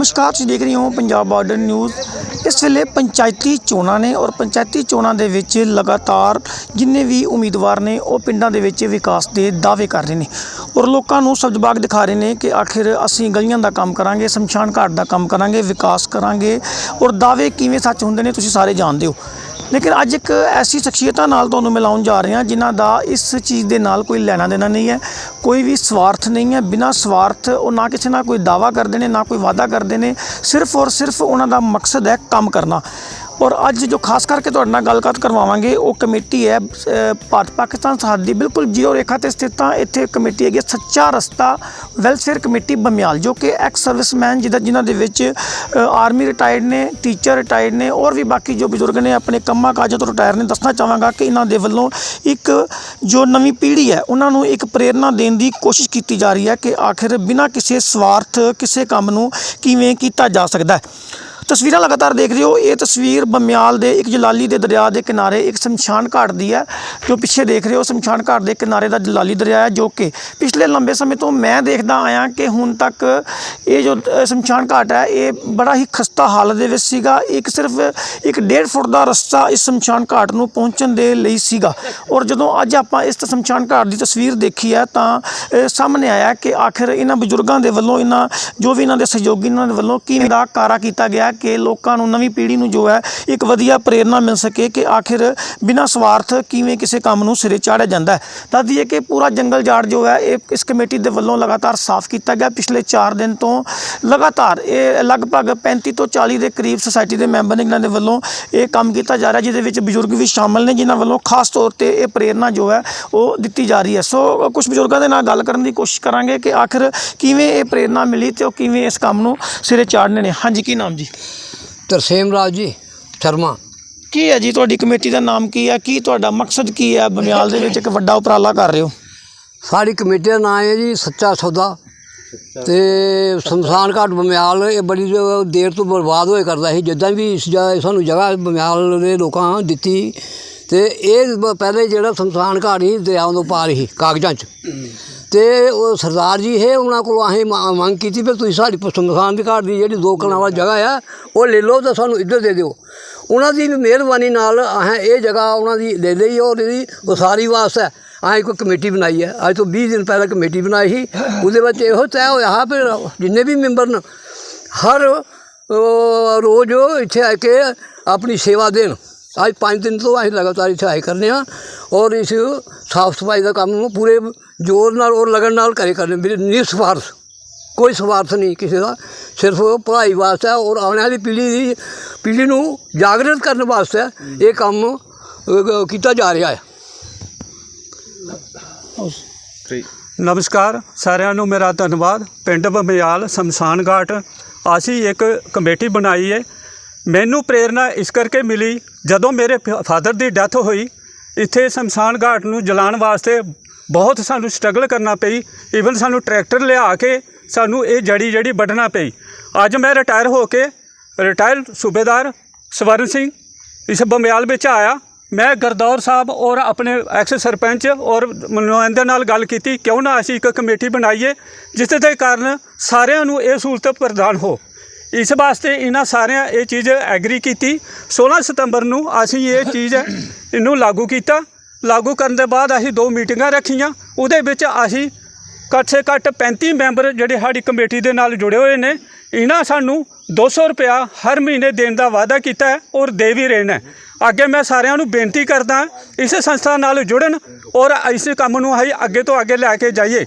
ਨਮਸਕਾਰ, ਤੁਸੀਂ ਦੇਖ ਰਹੇ ਹੋ ਪੰਜਾਬ ਬਾਰਡਰ ਨਿਊਜ਼ ਇਸ ਵੇਲੇ ਪੰਚਾਇਤੀ ਚੋਣਾਂ ਨੇ ਔਰ ਪੰਚਾਇਤੀ ਚੋਣਾਂ ਦੇ ਵਿੱਚ ਲਗਾਤਾਰ ਜਿੰਨੇ ਵੀ ਉਮੀਦਵਾਰ ਨੇ, ਉਹ ਪਿੰਡਾਂ ਦੇ ਵਿੱਚ ਵਿਕਾਸ ਦੇ ਦਾਅਵੇ ਕਰ ਰਹੇ ਨੇ। ਔਰ ਲੋਕਾਂ ਨੂੰ ਸਬਜ਼ਬਾਗ ਦਿਖਾ ਰਹੇ ਨੇ ਕਿ ਆਖਿਰ ਅਸੀਂ ਗਲੀਆਂ ਦਾ ਕੰਮ ਕਰਾਂਗੇ, ਸ਼ਮਸ਼ਾਨ ਘਾਟ ਦਾ ਕੰਮ ਕਰਾਂਗੇ, ਵਿਕਾਸ ਕਰਾਂਗੇ। ਔਰ ਦਾਅਵੇ ਕਿਵੇਂ ਸੱਚ ਹੁੰਦੇ ਨੇ, ਤੁਸੀਂ ਸਾਰੇ ਜਾਣਦੇ ਹੋ। ਲੇਕਿਨ ਅੱਜ ਇੱਕ ਐਸੀ ਸ਼ਖਸੀਅਤਾਂ ਨਾਲ ਤੁਹਾਨੂੰ ਮਿਲਾਉਣ ਜਾ ਰਹੇ ਹਾਂ, ਜਿਨ੍ਹਾਂ ਦਾ ਇਸ ਚੀਜ਼ ਦੇ ਨਾਲ ਕੋਈ ਲੈਣਾ ਦੇਣਾ ਨਹੀਂ ਹੈ। ਕੋਈ ਵੀ ਸਵਾਰਥ ਨਹੀਂ ਹੈ। ਬਿਨਾਂ ਸਵਾਰਥ ਉਹ ਨਾ ਕਿਸੇ ਨਾਲ ਕੋਈ ਦਾਵਾ ਕਰਦੇ ਨੇ, ਨਾ ਕੋਈ ਵਾਅਦਾ ਕਰਦੇ ਨੇ। ਸਿਰਫ ਔਰ ਸਿਰਫ ਉਹਨਾਂ ਦਾ ਮਕਸਦ ਹੈ ਕੰਮ ਕਰਨਾ। ਔਰ ਅੱਜ ਜੋ ਖਾਸ ਕਰਕੇ ਤੁਹਾਡੇ ਨਾਲ ਗੱਲਬਾਤ ਕਰਵਾਵਾਂਗੇ, ਉਹ ਕਮੇਟੀ ਹੈ ਭਾਰਤ ਪਾਕਿਸਤਾਨ ਸਰਹੱਦ ਦੀ। ਬਿਲਕੁਲ ਜੀਓ ਰੇਖਾ ਤੇ ਸਥਿਤ ਆ ਇੱਥੇ ਕਮੇਟੀ ਹੈਗੀ ਹੈ, ਸੱਚਾ ਰਸਤਾ ਵੈਲਫੇਅਰ ਕਮੇਟੀ ਬਮਿਆਲ, ਜੋ ਕਿ ਐਕਸ ਸਰਵਿਸਮੈਨ ਜਿਹਦਾ ਜਿਨ੍ਹਾਂ ਦੇ ਵਿੱਚ ਆਰਮੀ ਰਿਟਾਇਰਡ ਨੇ ਟੀਚਰ ਰਿਟਾਇਰਡ ਨੇ, ਔਰ ਵੀ ਬਾਕੀ ਜੋ ਬਜ਼ੁਰਗ ਨੇ ਆਪਣੇ ਕੰਮਾਂ ਕਾਜਾਂ ਤੋਂ ਰਿਟਾਇਰ ਨੇ, ਦੱਸਣਾ ਚਾਹਾਂਗਾ ਕਿ ਇਹਨਾਂ ਦੇ ਵੱਲੋਂ ਇੱਕ ਜੋ ਨਵੀਂ ਪੀੜ੍ਹੀ ਹੈ, ਉਹਨਾਂ ਨੂੰ ਇੱਕ ਪ੍ਰੇਰਣਾ ਦੇਣ ਦੀ ਕੋਸ਼ਿਸ਼ ਕੀਤੀ ਜਾ ਰਹੀ ਹੈ ਕਿ ਆਖਿਰ ਬਿਨਾਂ ਕਿਸੇ ਸਵਾਰਥ, ਕਿਸੇ ਕੰਮ ਨੂੰ ਕਿਵੇਂ ਕੀਤਾ ਜਾ ਸਕਦਾ ਹੈ। ਤਸਵੀਰਾਂ ਲਗਾਤਾਰ ਦੇਖ ਰਹੇ ਹੋ, ਇਹ ਤਸਵੀਰ ਬਮਿਆਲ ਦੇ ਇੱਕ ਜਲਾਲੀ ਦੇ ਦਰਿਆ ਦੇ ਕਿਨਾਰੇ ਇੱਕ ਸ਼ਮਸ਼ਾਨ ਘਾਟ ਦੀ ਹੈ, ਜੋ ਪਿੱਛੇ ਦੇਖ ਰਹੇ ਹੋ, ਸ਼ਮਸ਼ਾਨ ਘਾਟ ਦੇ ਕਿਨਾਰੇ ਦਾ ਜਲਾਲੀ ਦਰਿਆ ਹੈ, ਜੋ ਕਿ ਪਿਛਲੇ ਲੰਬੇ ਸਮੇਂ ਤੋਂ ਮੈਂ ਦੇਖਦਾ ਆਇਆ ਕਿ ਹੁਣ ਤੱਕ ਇਹ ਜੋ ਸ਼ਮਸ਼ਾਨ ਘਾਟ ਹੈ, ਇਹ ਬੜਾ ਹੀ ਖਸਤਾ ਹਾਲਤ ਦੇ ਵਿੱਚ ਸੀਗਾ। ਇੱਕ ਸਿਰਫ ਇੱਕ 1.5 ਫੁੱਟ ਦਾ ਰਸਤਾ ਇਸ ਸ਼ਮਸ਼ਾਨ ਘਾਟ ਨੂੰ ਪਹੁੰਚਣ ਦੇ ਲਈ ਸੀਗਾ। ਔਰ ਜਦੋਂ ਅੱਜ ਆਪਾਂ ਇਸ ਸ਼ਮਸ਼ਾਨ ਘਾਟ ਦੀ ਤਸਵੀਰ ਦੇਖੀ ਹੈ, ਤਾਂ ਸਾਹਮਣੇ ਆਇਆ ਕਿ ਆਖਿਰ ਇਹਨਾਂ ਬਜ਼ੁਰਗਾਂ ਦੇ ਵੱਲੋਂ, ਇਹਨਾਂ, ਜੋ ਵੀ ਇਹਨਾਂ ਦੇ ਸਹਿਯੋਗੀ, ਇਹਨਾਂ ਦੇ ਵੱਲੋਂ ਕਿਵੇਂ ਦਾ ਕਾਰਾ ਕੀਤਾ ਗਿਆ ਕਿ ਲੋਕਾਂ ਨੂੰ, ਨਵੀਂ ਪੀੜ੍ਹੀ ਨੂੰ ਜੋ ਹੈ, ਇੱਕ ਵਧੀਆ ਪ੍ਰੇਰਣਾ ਮਿਲ ਸਕੇ ਕਿ ਆਖਿਰ ਬਿਨਾਂ ਸਵਾਰਥ ਕਿਵੇਂ ਕਿਸੇ ਕੰਮ ਨੂੰ ਸਿਰੇ ਚਾੜਿਆ ਜਾਂਦਾ ਹੈ। ਦੱਸ ਦਈਏ ਕਿ ਪੂਰਾ ਜੰਗਲ ਜਾੜ ਜੋ ਹੈ, ਇਹ ਇਸ ਕਮੇਟੀ ਦੇ ਵੱਲੋਂ ਲਗਾਤਾਰ ਸਾਫ਼ ਕੀਤਾ ਗਿਆ। ਪਿਛਲੇ 4 ਦਿਨ ਤੋਂ ਲਗਾਤਾਰ ਇਹ ਲਗਭਗ 35 ਤੋਂ 40 ਦੇ ਕਰੀਬ ਸੁਸਾਇਟੀ ਦੇ ਮੈਂਬਰ ਨੇ ਜਿਨ੍ਹਾਂ ਦੇ ਵੱਲੋਂ ਇਹ ਕੰਮ ਕੀਤਾ ਜਾ ਰਿਹਾ, ਜਿਹਦੇ ਵਿੱਚ ਬਜ਼ੁਰਗ ਵੀ ਸ਼ਾਮਲ ਨੇ, ਜਿਨ੍ਹਾਂ ਵੱਲੋਂ ਖਾਸ ਤੌਰ ਤੇ ਇਹ ਪ੍ਰੇਰਣਾ ਜੋ ਹੈ, ਉਹ ਦਿੱਤੀ ਜਾ ਰਹੀ ਹੈ। ਸੋ ਕੁਝ ਬਜ਼ੁਰਗਾਂ ਦੇ ਨਾਲ ਗੱਲ ਕਰਨ ਦੀ ਕੋਸ਼ਿਸ਼ ਕਰਾਂਗੇ ਕਿ ਆਖਿਰ ਕਿਵੇਂ ਇਹ ਪ੍ਰੇਰਣਾ ਮਿਲੀ ਤੇ ਉਹ ਕਿਵੇਂ ਇਸ ਕੰਮ ਨੂੰ ਸਿਰੇ ਚਾੜਨੇ ਨੇ। ਹਾਂਜੀ, ਕੀ ਨਾਮ ਜੀ? ਤਰਸੇਮ ਰਾਜ ਜੀ ਸ਼ਰਮਾ। ਕੀ ਹੈ ਜੀ? ਤੁਹਾਡੀ ਕਮੇਟੀ ਦਾ ਨਾਮ ਕੀ ਹੈ? ਕੀ ਤੁਹਾਡਾ ਮਕਸਦ ਕੀ ਹੈ? ਬਮਿਆਲ ਦੇ ਵਿੱਚ ਇੱਕ ਵੱਡਾ ਉਪਰਾਲਾ ਕਰ ਰਹੇ ਹੋ। ਸਾਡੀ ਕਮੇਟੀ ਦਾ ਨਾਮ ਹੈ ਜੀ ਸੱਚਾ ਸੌਦਾ। ਤੇ ਸ਼ਮਸ਼ਾਨ ਘਾਟ ਬਮਿਆਲ ਇਹ ਬੜੀ ਦੇਰ ਤੋਂ ਬਰਬਾਦ ਹੋਏ ਕਰਦਾ ਸੀ। ਜਿੱਦਾਂ ਵੀ ਇਸ ਸਾਨੂੰ ਜਗ੍ਹਾ ਬਮਿਆਲ ਦੇ ਲੋਕਾਂ ਦਿੱਤੀ। ਤੇ ਇਹ ਪਹਿਲੇ ਜਿਹੜਾ ਸ਼ਮਸ਼ਾਨ ਘਾਟ ਸੀ ਦਰਿਆਵਾਂ ਤੋਂ ਪਾਰ ਸੀ ਕਾਗਜ਼ਾਂ 'ਚ। ਤੇ ਉਹ ਸਰਦਾਰ ਜੀ ਹੈ ਉਹਨਾਂ ਕੋਲੋਂ ਅਸੀਂ ਮ- ਮੰਗ ਕੀਤੀ ਵੀ ਤੁਸੀਂ ਸਾਡੀ ਪ- ਦੀ ਘਾਟ ਦੀ ਜਿਹੜੀ ਦੋ ਕਨਾਲਾਂ ਜਗ੍ਹਾ ਆ ਉਹ ਲੈ ਲਓ ਤੇ ਸਾਨੂੰ ਇੱਧਰ ਦੇ ਦਿਓ। ਉਹਨਾਂ ਦੀ ਮਿਹਰਬਾਨੀ ਨਾਲ ਅਸੀਂ ਇਹ ਜਗ੍ਹਾ ਉਹਨਾਂ ਦੀ ਲੈ ਲਈ ਔਰ ਇਹਦੀ ਉਸਾਰੀ ਵਾਸਤੇ ਅਸੀਂ ਇੱਕ ਕਮੇਟੀ ਬਣਾਈ ਹੈ ਅੱਜ ਤੋਂ 20 ਦਿਨ ਪਹਿਲਾਂ ਕਮੇਟੀ ਬਣਾਈ ਸੀ। ਉਹਦੇ ਵਿੱਚ ਇਹੋ ਤੈਅ ਹੋਇਆ ਹੈ ਵੀ ਜਿੰਨੇ ਵੀ ਮੈਂਬਰ ਨੇ ਹਰ ਅਹ, ਰੋਜ਼ ਇੱਥੇ ਆ ਕੇ ਆਪਣੀ ਸੇਵਾ ਦੇਣ। ਅੱਜ 5 ਦਿਨ ਤੋਂ ਅਸੀਂ ਲਗਾਤਾਰ ਇੱਥੇ ਆਏ ਕਰਨੇ ਆ ਔਰ ਇਸ ਸਾਫ਼ ਸਫ਼ਾਈ ਦਾ ਕੰਮ ਨੂੰ ਪੂਰੇ ਜ਼ੋਰ ਨਾਲ ਔਰ ਲਗਨ ਨਾਲ ਕਰੇ ਕਰਨੇ ਮੇਰੇ ਨਿਸਵਾਰਥ ਕੋਈ ਸਵਾਰਥ ਨਹੀਂ ਕਿਸੇ ਦਾ। ਸਿਰਫ ਪੜ੍ਹਾਈ ਵਾਸਤੇ ਔਰ ਆਉਣ ਵਾਲੀ ਪੀੜ੍ਹੀ ਦੀ ਪੀੜ੍ਹੀ ਨੂੰ ਜਾਗਰਤ ਕਰਨ ਵਾਸਤੇ ਇਹ ਕੰਮ ਕੀਤਾ ਜਾ ਰਿਹਾ ਹੈ। ਨਮਸਕਾਰ ਸਾਰਿਆਂ ਨੂੰ ਮੇਰਾ ਧੰਨਵਾਦ। ਪਿੰਡ ਬਮਿਆਲ ਸ਼ਮਸ਼ਾਨ ਘਾਟ ਅਸੀਂ ਇੱਕ ਕਮੇਟੀ ਬਣਾਈ ਹੈ। ਮੈਨੂੰ ਪ੍ਰੇਰਣਾ ਇਸ ਕਰਕੇ ਮਿਲੀ ਜਦੋਂ ਮੇਰੇ ਫਾਦਰ ਦੀ ਡੈਥ ਹੋਈ, ਇੱਥੇ ਸ਼ਮਸ਼ਾਨ ਘਾਟ ਨੂੰ ਜਲਾਉਣ ਵਾਸਤੇ ਬਹੁਤ ਸਾਨੂੰ ਸਟਰਗਲ ਕਰਨਾ ਪਈ। ਈਵਨ ਸਾਨੂੰ ਟਰੈਕਟਰ ਲਿਆ ਕੇ ਸਾਨੂੰ ਇਹ ਜੜੀ ਜੜੀ ਵੱਢਣਾ ਪਈ। ਅੱਜ ਮੈਂ ਰਿਟਾਇਰ ਹੋ ਕੇ ਰਿਟਾਇਰ ਸੂਬੇਦਾਰ ਸਵਰਨ ਸਿੰਘ ਇਸ ਬਮਿਆਲ ਵਿੱਚ ਆਇਆ। ਮੈਂ ਗਰਦੌਰ ਸਾਹਿਬ ਔਰ ਆਪਣੇ ਐਕਸ ਸਰਪੰਚ ਔਰ ਨੁਮਾਇੰਦੇ ਨਾਲ ਗੱਲ ਕੀਤੀ, ਕਿਉਂ ਨਾ ਅਸੀਂ ਇੱਕ ਕਮੇਟੀ ਬਣਾਈਏ, ਜਿਸ ਦੇ ਕਾਰਨ ਸਾਰਿਆਂ ਨੂੰ ਇਹ ਸਹੂਲਤ ਪ੍ਰਦਾਨ ਹੋ। ਇਸ ਵਾਸਤੇ ਇਹਨਾਂ ਸਾਰਿਆਂ ਇਹ ਚੀਜ਼ ਐਗਰੀ ਕੀਤੀ। 16 ਸਤੰਬਰ ਨੂੰ ਅਸੀਂ ਇਹ ਚੀਜ਼ ਇਹਨੂੰ ਲਾਗੂ ਕੀਤਾ। ਲਾਗੂ ਕਰਨ ਦੇ ਬਾਅਦ ਅਸੀਂ ਦੋ ਮੀਟਿੰਗਾਂ ਰੱਖੀਆਂ। ਉਹਦੇ ਵਿੱਚ ਅਸੀਂ ਘੱਟ ਸੇ ਘੱਟ 35 ਮੈਂਬਰ ਜਿਹੜੇ ਸਾਡੀ ਕਮੇਟੀ ਦੇ ਨਾਲ ਜੁੜੇ ਹੋਏ ਨੇ, ਇਹਨਾਂ ਸਾਨੂੰ 200 ਰੁਪਇਆ ਹਰ ਮਹੀਨੇ ਦੇਣ ਦਾ ਵਾਅਦਾ ਕੀਤਾ ਹੈ ਔਰ ਦੇ ਵੀ ਰਹੇ ਨੇ। ਅੱਗੇ ਮੈਂ ਸਾਰਿਆਂ ਨੂੰ ਬੇਨਤੀ ਕਰਦਾ ਇਸ ਸੰਸਥਾ ਨਾਲ ਜੁੜਨ ਔਰ ਇਸ ਕੰਮ ਨੂੰ ਅਸੀਂ ਅੱਗੇ ਤੋਂ ਅੱਗੇ ਲੈ ਕੇ ਜਾਈਏ।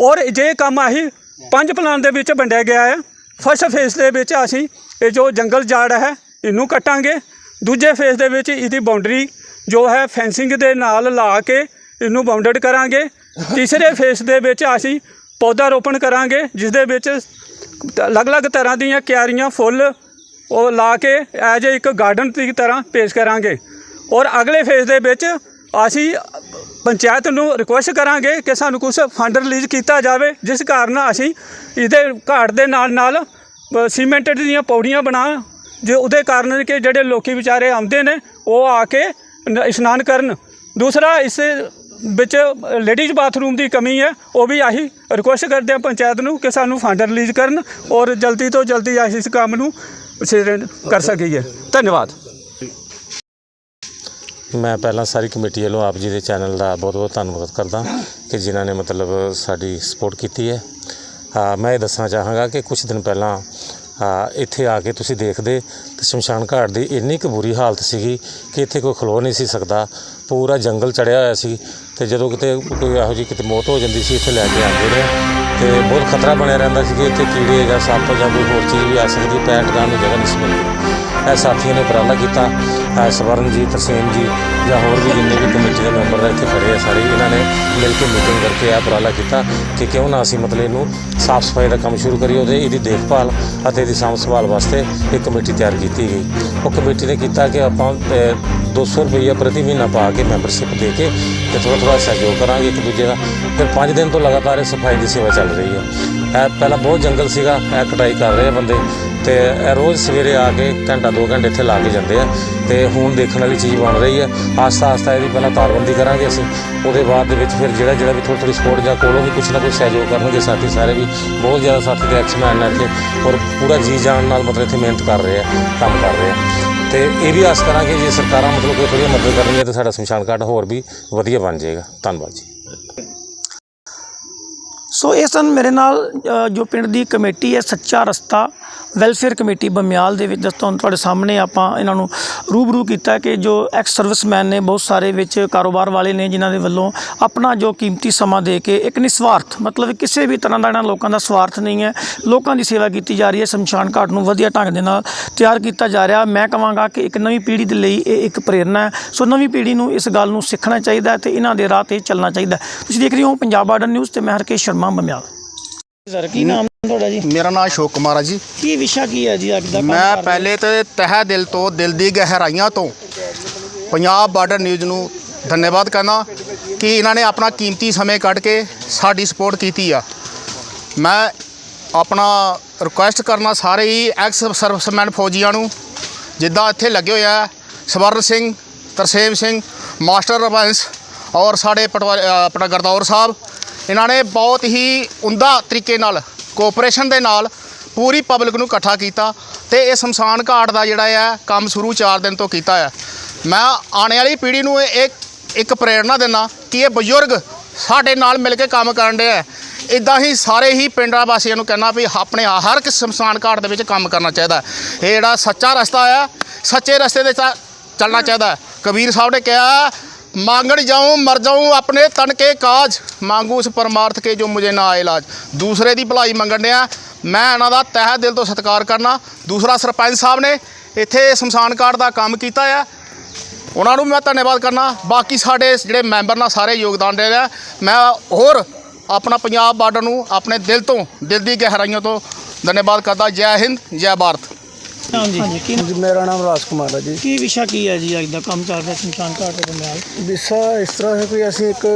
ਔਰ ਜੇ ਕੰਮ ਅਸੀਂ ਪੰਜ ਪਲਾਨ ਦੇ ਵਿੱਚ ਵੰਡਿਆ ਗਿਆ ਹੈ। ਫਸਟ ਫੇਸ ਦੇ ਵਿੱਚ ਅਸੀਂ ਇਹ ਜੋ ਜੰਗਲ ਜਾੜ ਹੈ, ਇਹਨੂੰ ਕੱਟਾਂਗੇ। ਦੂਜੇ ਫੇਸ ਦੇ ਵਿੱਚ ਇਹਦੀ ਬਾਉਂਡਰੀ ਜੋ ਹੈ ਫੈਂਸਿੰਗ ਦੇ ਨਾਲ ਲਾ ਕੇ ਇਹਨੂੰ ਬਾਉਂਡਡ ਕਰਾਂਗੇ। ਤੀਸਰੇ ਫੇਸ ਦੇ ਵਿੱਚ ਅਸੀਂ ਪੌਦਾ ਰੋਪਣ ਕਰਾਂਗੇ, ਜਿਸ ਦੇ ਵਿੱਚ ਅਲੱਗ-ਅਲੱਗ ਤਰ੍ਹਾਂ ਦੀਆਂ ਕਿਆਰੀਆਂ ਫੁੱਲ ਉਹ ਲਾ ਕੇ ਐਜ ਇੱਕ ਗਾਰਡਨ ਦੀ ਤਰ੍ਹਾਂ ਪੇਸ਼ ਕਰਾਂਗੇ। ਔਰ ਅਗਲੇ ਫੇਸ ਦੇ ਵਿੱਚ ਅਸੀਂ ਪੰਚਾਇਤ ਨੂੰ ਰਿਕੁਐਸਟ ਕਰਾਂਗੇ ਕਿ ਸਾਨੂੰ ਕੁਝ ਫੰਡ ਰਿਲੀਜ਼ ਕੀਤਾ ਜਾਵੇ, ਜਿਸ ਕਾਰਨ ਅਸੀਂ ਇਹਦੇ ਘਾਟ ਦੇ ਨਾਲ ਨਾਲ ਸੀਮੈਂਟਡ ਦੀਆਂ ਪੌੜੀਆਂ ਬਣਾ, ਜੇ ਉਹਦੇ ਕਾਰਨ ਕਿ ਜਿਹੜੇ ਲੋਕੀ ਵਿਚਾਰੇ ਆਉਂਦੇ ਨੇ, ਉਹ ਆ ਕੇ ਇਸ਼ਨਾਨ ਕਰਨ। ਦੂਸਰਾ, ਇਸ ਵਿੱਚ ਲੇਡੀਜ਼ ਬਾਥਰੂਮ ਦੀ ਕਮੀ ਹੈ, ਉਹ ਵੀ ਆਹੀ ਰਿਕੁਐਸਟ ਕਰਦੇ ਆ ਪੰਚਾਇਤ ਨੂੰ ਕਿ ਸਾਨੂੰ ਫੰਡ ਰਿਲੀਜ਼ ਕਰਨ ਔਰ ਜਲਦੀ ਤੋਂ ਜਲਦੀ ਅਸੀਂ ਇਸ ਕੰਮ ਨੂੰ ਕਰ ਸਕੀਏ। ਧੰਨਵਾਦ। ਮੈਂ ਪਹਿਲਾਂ ਸਾਰੀ ਕਮੇਟੀ ਵੱਲੋਂ ਆਪ ਜੀ ਦੇ ਚੈਨਲ ਦਾ ਬਹੁਤ ਬਹੁਤ ਧੰਨਵਾਦ ਕਰਦਾ ਕਿ ਜਿਨ੍ਹਾਂ ਨੇ ਮਤਲਬ ਸਾਡੀ ਸਪੋਰਟ ਕੀਤੀ ਹੈ। ਹਾਂ, ਮੈਂ ਇਹ ਦੱਸਣਾ ਚਾਹਾਂਗਾ ਕਿ ਕੁਝ ਦਿਨ ਪਹਿਲਾਂ ਇੱਥੇ ਆ ਕੇ ਤੁਸੀਂ ਦੇਖਦੇ ਤੇ ਸ਼ਮਸ਼ਾਨ ਘਾਟ ਦੀ ਇੰਨੀ ਕੁ ਬੁਰੀ ਹਾਲਤ ਸੀਗੀ ਕਿ ਇੱਥੇ ਕੋਈ ਖਲੋ ਨਹੀਂ ਸੀ ਸਕਦਾ। ਪੂਰਾ ਜੰਗਲ ਚੜਿਆ ਹੋਇਆ ਸੀ ਤੇ ਜਦੋਂ ਕਿਤੇ ਕੋਈ ਇਹੋ ਜਿਹੀ ਕਿਤੇ ਮੌਤ ਹੋ ਜਾਂਦੀ ਸੀ ਇੱਥੇ ਲੈ ਕੇ ਆਉਂਦੇ ਨੇ ਤੇ ਬਹੁਤ ਖਤਰਾ ਬਣਿਆ ਰਹਿੰਦਾ ਸੀ ਕਿ ਇੱਥੇ ਕੀੜੇ ਜਾਂ ਸੱਪ ਜਾਂ ਕੋਈ ਹੋਰ ਚੀਜ਼ ਵੀ ਆ ਸਕਦੀ ਪੈਰ ਟਿਕਾਣ ਨੂੰ ਜਗ੍ਹਾ ਨਹੀਂ ਸੀ ਮਿਲਦੀ। ਇਹ ਸਾਥੀਆਂ ਨੇ ਉਪਰਾਲਾ ਕੀਤਾ। ਇਹ ਸਵਰਨ ਜੀ ਤਰਸੇਮ ਜੀ ਜਾਂ ਹੋਰ ਵੀ ਜਿੰਨੇ ਵੀ ਕਮੇਟੀ ਦੇ ਮੈਂਬਰ ਦਾ ਇੱਥੇ ਖੜੇ ਆ ਸਾਰੇ ਇਹਨਾਂ ਨੇ ਮਿਲ ਕੇ ਮੀਟਿੰਗ ਕਰਕੇ ਇਹ ਉਪਰਾਲਾ ਕੀਤਾ ਕਿ ਕਿਉਂ ਨਾ ਅਸੀਂ ਮਤਲਬ ਇਹਨੂੰ ਸਾਫ਼ ਸਫ਼ਾਈ ਦਾ ਕੰਮ ਸ਼ੁਰੂ ਕਰੀਏ ਉਹਦੇ ਇਹਦੀ ਦੇਖਭਾਲ ਅਤੇ ਇਹਦੀ ਸਾਂਭ ਸੰਭਾਲ ਵਾਸਤੇ ਇੱਕ ਕਮੇਟੀ ਤਿਆਰ ਕੀਤੀ ਗਈ। ਉਹ ਕਮੇਟੀ ਨੇ ਕੀਤਾ ਕਿ ਆਪਾਂ ਅਹ, 200 ਰੁਪਈਆ ਪ੍ਰਤੀ ਮਹੀਨਾ ਪਾ ਕੇ ਮੈਂਬਰਸ਼ਿਪ ਦੇ ਕੇ ਤੇ ਥੋੜ੍ਹਾ ਥੋੜ੍ਹਾ ਸਹਿਯੋਗ ਕਰਾਂਗੇ ਇੱਕ ਦੂਜੇ ਦਾ। ਫਿਰ 5 ਦਿਨ ਤੋਂ ਲਗਾਤਾਰ ਇਹ ਸਫ਼ਾਈ ਦੀ ਸੇਵਾ ਚੱਲ ਰਹੀ ਹੈ। ਇਹ ਪਹਿਲਾਂ ਬਹੁਤ ਜੰਗਲ ਸੀਗਾ ਇਹ ਕਟਾਈ ਕਰ ਰਹੇ ਆ ਬੰਦੇ। ਤੇ ਇਹ ਰੋਜ਼ ਸਵੇਰੇ ਆ ਕੇ ਘੰਟਾ ਦੋ ਘੰਟੇ ਇੱਥੇ ਲਾ ਕੇ ਜਾਂਦੇ ਆ। ਤੇ ਹੁਣ ਦੇਖਣ ਵਾਲੀ ਚੀਜ਼ ਬਣ ਰਹੀ ਹੈ ਆਸਤਾ ਆਸਤਾ ਇਹਦੀ ਪਹਿਲਾਂ ਤਾਰਬੰਦੀ ਕਰਾਂਗੇ ਅਸੀਂ। ਉਹਦੇ ਬਾਅਦ ਦੇ ਵਿੱਚ ਫਿਰ ਜਿਹੜਾ ਜਿਹੜਾ ਵੀ ਥੋੜ੍ਹੀ ਥੋੜ੍ਹੀ ਸਪੋਰਟ ਜਾਂ ਕੋਲੋਂ ਵੀ ਕੁਛ ਨਾ ਕੁਛ ਸਹਿਯੋਗ ਕਰਨਗੇ ਸਾਥੀ ਸਾਰੇ ਵੀ। ਬਹੁਤ ਜ਼ਿਆਦਾ ਸਾਥੀ ਦੇ ਐਕਸਮੈਨ ਨੇ ਇੱਥੇ। ਔਰ ਪੂਰਾ ਜੀ ਜਾਨ ਨਾਲ ਮਤਲਬ ਇੱਥੇ ਮਿਹਨਤ ਕਰ ਰਹੇ ਆ, ਕੰਮ ਕਰ ਰਹੇ ਆ। ਤੇ ਇਹ ਵੀ ਆਸ ਕਰਾਂਗੇ ਜੇ ਸਰਕਾਰਾਂ ਮਤਲਬ ਕੋਈ ਥੋੜ੍ਹੀ ਮਦਦ ਕਰਨਗੀਆਂ ਤਾਂ ਸਾਡਾ ਸ਼ਮਸ਼ਾਨ ਘਾਟ ਹੋਰ ਵੀ ਵਧੀਆ ਬਣ ਜਾਏਗਾ। ਧੰਨਵਾਦ ਜੀ। ਸੋ ਇਹ ਸਨ ਮੇਰੇ ਨਾਲ ਜੋ ਪਿੰਡ ਦੀ ਕਮੇਟੀ ਹੈ ਸੱਚਾ ਰਸਤਾ। ਵੈਲਫੇਅਰ ਕਮੇਟੀ ਬਮਿਆਲ ਦੇ ਵਿੱਚ ਦੋਸਤੋ ਤੁਹਾਡੇ ਸਾਹਮਣੇ ਆਪਾਂ ਇਹਨਾਂ ਨੂੰ ਰੂਬਰੂ ਕੀਤਾ ਕਿ ਜੋ ਐਕਸ ਸਰਵਿਸਮੈਨ ਨੇ ਬਹੁਤ ਸਾਰੇ ਵਿੱਚ ਕਾਰੋਬਾਰ ਵਾਲੇ ਨੇ ਜਿਨ੍ਹਾਂ ਦੇ ਵੱਲੋਂ ਆਪਣਾ ਜੋ ਕੀਮਤੀ ਸਮਾਂ ਦੇ ਕੇ ਇੱਕ ਨਿਸਵਾਰਥ, ਮਤਲਬ ਕਿਸੇ ਵੀ ਤਰ੍ਹਾਂ ਦਾ ਇਹਨਾਂ ਲੋਕਾਂ ਦਾ ਸਵਾਰਥ ਨਹੀਂ ਹੈ, ਲੋਕਾਂ ਦੀ ਸੇਵਾ ਕੀਤੀ ਜਾ ਰਹੀ ਹੈ, ਸ਼ਮਸ਼ਾਨ ਘਾਟ ਨੂੰ ਵਧੀਆ ਢੰਗ ਦੇ ਨਾਲ ਤਿਆਰ ਕੀਤਾ ਜਾ ਰਿਹਾ। ਮੈਂ ਕਹਾਂਗਾ ਕਿ ਇੱਕ ਨਵੀਂ ਪੀੜ੍ਹੀ ਦੇ ਲਈ ਇਹ ਇੱਕ ਪ੍ਰੇਰਨਾ ਹੈ। ਸੋ ਨਵੀਂ ਪੀੜ੍ਹੀ ਨੂੰ ਇਸ ਗੱਲ ਨੂੰ ਸਿੱਖਣਾ ਚਾਹੀਦਾ ਹੈ ਤੇ ਇਹਨਾਂ ਦੇ ਰਾਹ ਤੇ ਚੱਲਣਾ ਚਾਹੀਦਾ ਤੁਸੀਂ ਦੇਖ ਰਹੇ ਹੋ ਪੰਜਾਬ ਬਾਰਡਰ ਨਿਊਜ਼ ਤੇ ਮੈਂ ਹਰਕੇਸ਼ ਸ਼ਰਮਾ ਬਮਿਆਲ। ਸਰ, ਕੀ ਨਾਮ ਤੁਹਾਡਾ ਜੀ? ਮੇਰਾ ਨਾਮ ਅਸ਼ੋਕ ਕੁਮਾਰ ਹੈ ਜੀ। ਕੀ ਵਿਸ਼ਾ ਕੀ ਹੈ ਜੀ ਅੱਜ ਦਾ ਮੈਂ ਪਹਿਲੇ ਤੇ ਤਹਿ ਦਿਲ ਤੋਂ ਦਿਲ ਦੀ ਗਹਿਰਾਈਆਂ ਤੋਂ ਪੰਜਾਬ ਬਾਰਡਰ ਨਿਊਜ਼ ਨੂੰ ਧੰਨਵਾਦ ਕਰਨਾ ਕਿ ਇਹਨਾਂ ਨੇ ਆਪਣਾ ਕੀਮਤੀ ਸਮੇਂ ਕੱਢ ਕੇ ਸਾਡੀ ਸਪੋਰਟ ਕੀਤੀ ਆ। ਮੈਂ ਆਪਣਾ ਰਿਕੁਐਸਟ ਕਰਨਾ ਸਾਰੇ ਹੀ ਐਕਸ ਸਰਵਿਸਮੈਨ ਫੌਜੀਆਂ ਨੂੰ ਜਿੱਦਾਂ ਇੱਥੇ ਲੱਗੇ ਹੋਏ ਆ ਸਵਰਨ ਸਿੰਘ ਤਰਸੇਮ ਸਿੰਘ ਮਾਸਟਰ ਰਵੰਸ ਔਰ ਸਾਡੇ ਪਟਵਾਰੀ ਆਪਣਾ ਗਰਦੌਰ ਸਾਹਿਬ ਇਹਨਾਂ ਨੇ ਬਹੁਤ ਹੀ ਉਮਦਾ ਤਰੀਕੇ ਨਾਲ ਕੋਆਪਰੇਸ਼ਨ ਦੇ ਨਾਲ ਪੂਰੀ ਪਬਲਿਕ ਨੂੰ ਇਕੱਠਾ ਕੀਤਾ ਤੇ ਇਹ ਸ਼ਮਸ਼ਾਨ ਘਾਟ ਦਾ ਜਿਹੜਾ ਹੈ ਕੰਮ ਸ਼ੁਰੂ 4 ਦਿਨ ਤੋਂ ਕੀਤਾ ਹੈ ਮੈਂ ਆਉਣ ਵਾਲੀ ਪੀੜ੍ਹੀ ਨੂੰ ਇਹ ਇੱਕ ਇੱਕ ਪ੍ਰੇਰਣਾ ਦਿੰਦਾ ਕਿ ਇਹ ਬਜ਼ੁਰਗ ਸਾਡੇ ਨਾਲ ਮਿਲ ਕੇ ਕੰਮ ਕਰਨ ਦੇ ਹੈ ਇਦਾਂ ਹੀ ਸਾਰੇ ਹੀ ਪਿੰਡਾਂ ਵਾਸੀਆਂ ਨੂੰ ਕਹਿਣਾ ਵੀ ਆਪਣੇ ਹਰ ਇੱਕ ਸ਼ਮਸ਼ਾਨ ਘਾਟ ਦੇ ਵਿੱਚ ਕੰਮ ਕਰਨਾ ਚਾਹੀਦਾ। ਇਹ ਜਿਹੜਾ ਸੱਚਾ ਰਸਤਾ ਆ, ਸੱਚੇ ਰਸਤੇ ਤੇ ਚਾ- ਚੱਲਣਾ ਚਾਹੀਦਾ। ਕਬੀਰ ਸਾਹਿਬ ਨੇ ਕਿਹਾ मांगण जाऊं मर जाऊं अपने तन के काज मांगू उस परमार्थ के जो मुझे ना आए इलाज ਦੂਸਰੇ ਦੀ ਭਲਾਈ ਮੰਗਣ ਡਿਆ ਮੈਂ ਇਹਨਾਂ ਦਾ ਤਹਿ ਦਿਲ ਤੋਂ ਸਤਿਕਾਰ ਕਰਨਾ ਦੂਸਰਾ ਸਰਪੰਚ ਸਾਹਿਬ ਨੇ ਇੱਥੇ ਸ਼ਮਸ਼ਾਨ ਘਾਟ ਦਾ ਕੰਮ ਕੀਤਾ ਆ ਉਹਨਾਂ ਨੂੰ ਮੈਂ ਧੰਨਵਾਦ ਕਰਨਾ ਬਾਕੀ ਸਾਡੇ ਜਿਹੜੇ ਮੈਂਬਰ ਨਾਲ ਸਾਰੇ ਯੋਗਦਾਨ ਦੇ ਰਿਹਾ ਮੈਂ ਹੋਰ ਆਪਣਾ ਪੰਜਾਬ ਬਾਰਡਰ ਨੂੰ ਆਪਣੇ ਦਿਲ ਤੋਂ ਦਿਲ ਦੀ ਗਹਿਰਾਈਆਂ ਤੋਂ ਧੰਨਵਾਦ ਕਰਦਾ ਜੈ ਹਿੰਦ ਜੈ ਭਾਰਤ ਨਾਮ ਜੀ ਕੀ ਜੀ ਮੇਰਾ ਨਾਮ ਰਾਜ ਕੁਮਾਰ ਹੈ ਜੀ। ਕੀ ਵਿਸ਼ਾ ਕੀ ਹੈ ਜੀ ਅੱਜ ਦਾ ਕੰਮ ਚੱਲ ਰਿਹਾ ਸ਼ਮਸ਼ਾਨ ਘਾਟ ਦੇ ਬਮਿਆਲ ਵਿਸ਼ਾ ਇਸ ਤਰ੍ਹਾਂ ਹੈ ਕਿ ਅਸੀਂ ਇੱਕ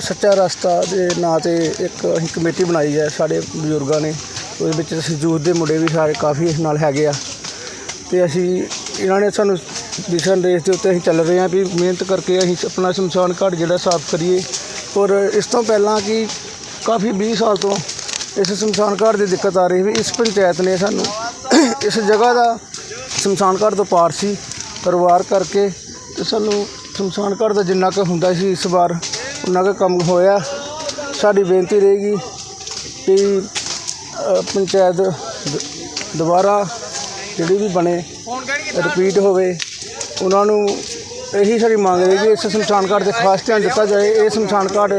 ਸੱਚਾ ਰਸਤਾ ਦੇ ਨਾਂ ਤੇ ਇੱਕ ਅਸੀਂ ਕਮੇਟੀ ਬਣਾਈ ਹੈ ਸਾਡੇ ਬਜ਼ੁਰਗਾਂ ਨੇ। ਉਹਦੇ ਵਿੱਚ ਅਸੀਂ ਯੂਥ ਦੇ ਮੁੰਡੇ ਵੀ ਸਾਰੇ ਕਾਫੀ ਇਸ ਨਾਲ ਹੈਗੇ ਆ। ਤੇ ਅਸੀਂ ਇਹਨਾਂ ਨੇ ਸਾਨੂੰ ਦਿਸ਼ਾ ਨਿਰਦੇਸ਼ ਦੇ ਉੱਤੇ ਅਸੀਂ ਚੱਲ ਰਹੇ ਹਾਂ ਵੀ ਮਿਹਨਤ ਕਰਕੇ ਅਸੀਂ ਆਪਣਾ ਸ਼ਮਸ਼ਾਨ ਘਾਟ ਜਿਹੜਾ ਸਾਫ਼ ਕਰੀਏ। ਔਰ ਇਸ ਤੋਂ ਪਹਿਲਾਂ ਕਿ ਕਾਫੀ 20 ਸਾਲ ਤੋਂ ਇਸ ਸ਼ਮਸ਼ਾਨ ਘਾਟ ਦੀ ਦਿੱਕਤ ਆ ਰਹੀ ਵੀ ਇਸ ਪੰਚਾਇਤ ਨੇ ਸਾਨੂੰ ਇਸ ਜਗ੍ਹਾ ਦਾ ਸ਼ਮਸ਼ਾਨ ਘਾਟ ਤੋਂ ਪਾਰ ਸੀ ਪਰਿਵਾਰ ਕਰਕੇ ਤੇ ਸਾਨੂੰ ਸ਼ਮਸ਼ਾਨ ਘਾਟ ਦਾ ਜਿੰਨਾ ਕੁ ਹੁੰਦਾ ਸੀ ਇਸ ਵਾਰ ਉਨਾ ਕੁ ਕੰਮ ਹੋਇਆ। ਸਾਡੀ ਬੇਨਤੀ ਰਹੇਗੀ ਕਿ ਅ, ਪੰਚਾਇਤ ਦ- ਦੁਬਾਰਾ ਜਿਹੜੀ ਵੀ ਬਣੇ ਰਿਪੀਟ ਹੋਵੇ। ਉਹਨਾਂ ਨੂੰ ਇਹੀ ਸਾਡੀ ਮੰਗ ਰਹੇਗੀ ਇਸ ਸ਼ਮਸ਼ਾਨ ਘਾਟ 'ਤੇ ਖਾਸ ਧਿਆਨ ਦਿੱਤਾ ਜਾਏ। ਇਹ ਸ਼ਮਸ਼ਾਨ ਘਾਟ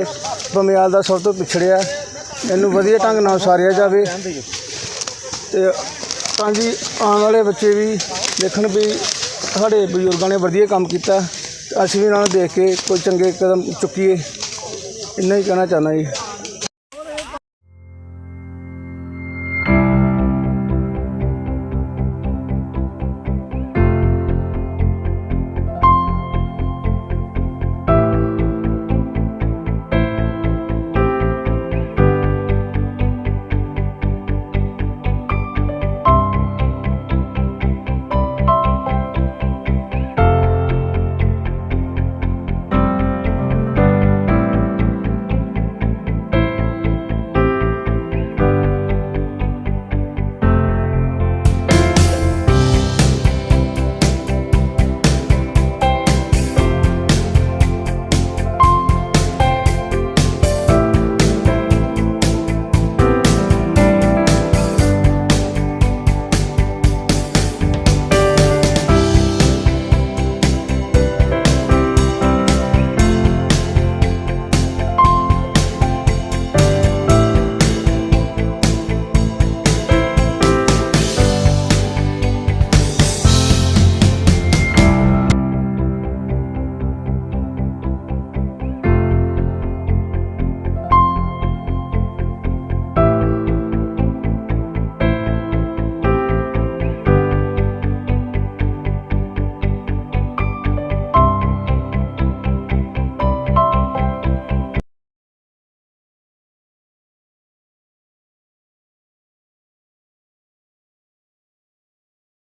ਬਮਿਆਲ ਦਾ ਸਭ ਤੋਂ ਪਿਛੜਿਆ। ਇਹਨੂੰ ਵਧੀਆ ਢੰਗ ਨਾਲ ਉਸਾਰਿਆ ਜਾਵੇ। ਤੇ ਤਾਂ ਜੀ ਆਉਣ ਵਾਲੇ ਬੱਚੇ ਵੀ ਦੇਖਣ ਵੀ ਸਾਡੇ ਬਜ਼ੁਰਗਾਂ ਨੇ ਵਧੀਆ ਕੰਮ ਕੀਤਾ। ਅਸੀਂ ਵੀ ਉਹਨਾਂ ਨੂੰ ਦੇਖ ਕੇ ਕੋਈ ਚੰਗੇ ਕਦਮ ਚੁੱਕੀਏ। ਇੰਨਾ ਹੀ ਕਹਿਣਾ ਚਾਹੁੰਦਾ ਜੀ।